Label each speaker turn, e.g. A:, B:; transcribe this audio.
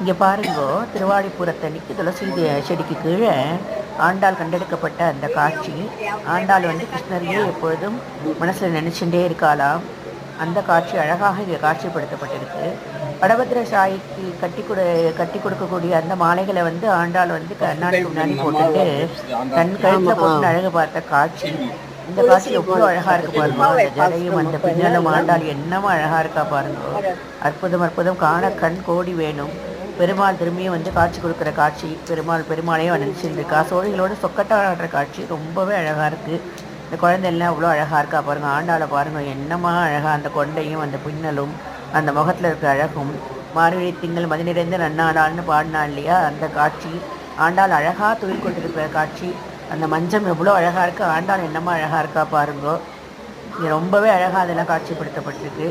A: இங்கே பாருங்கோ திருவாடிப்புறத்தன்னைக்கு துளசி செடிக்கு கீழே ஆண்டாள் கண்டெடுக்கப்பட்ட அந்த காட்சி. ஆண்டாள் வந்து கிருஷ்ணரையே எப்பொழுதும் மனசில் நினைச்சுட்டே இருக்காளாம். அந்த காட்சி அழகாக இங்கே காட்சிப்படுத்தப்பட்டிருக்கு. வடபத்திர சாயிக்கு கட்டி கொடு கட்டி கொடுக்கக்கூடிய அந்த மாலைகளை வந்து ஆண்டாள் வந்து கண்ணாடிக்கு முன்னாடி போட்டுட்டு தன் கழுத்தில் போட்டு அழகு பார்த்த காட்சி. இந்த காட்சி எவ்வளோ அழகா இருக்கு பாருங்க. அந்த ஜடையும் அந்த பின்னலும் ஆண்டாள் என்னமா அழகா இருக்கா பாருங்க. அற்புதம் அற்புதம். காண கண் கோடி வேணும். பெருமாள் திரும்பியும் வந்து காட்சி கொடுக்குற காட்சி பெருமாள் பெருமாளையும் நினச்சிருந்துருக்கா? சோழிகளோட சொக்கட்டா ஆடுற காட்சி ரொம்பவே அழகாக இருக்குது இந்த குழந்தை எல்லாம் அவ்வளோ அழகாக இருக்கா பாருங்க. ஆண்டாளை பாருங்க. என்னமா அழகாக அந்த கொண்டையும் அந்த பின்னலும் அந்த முகத்தில் இருக்கிற அழகும். மார்கழி திங்கள் மதி நிறைந்த நன்னாளான்னு பாடினா இல்லையா? அந்த காட்சி. ஆண்டாள் அழகாக துயில் கொண்டிருக்கிற காட்சி. அந்த மஞ்சம் எவ்வளோ அழகாக இருக்கு. ஆண்டாள் என்னமா அழகாக இருக்கா பாருங்கோ. இது ரொம்பவே அழகாக அதெல்லாம் காட்சிப்படுத்தப்பட்டிருக்கு.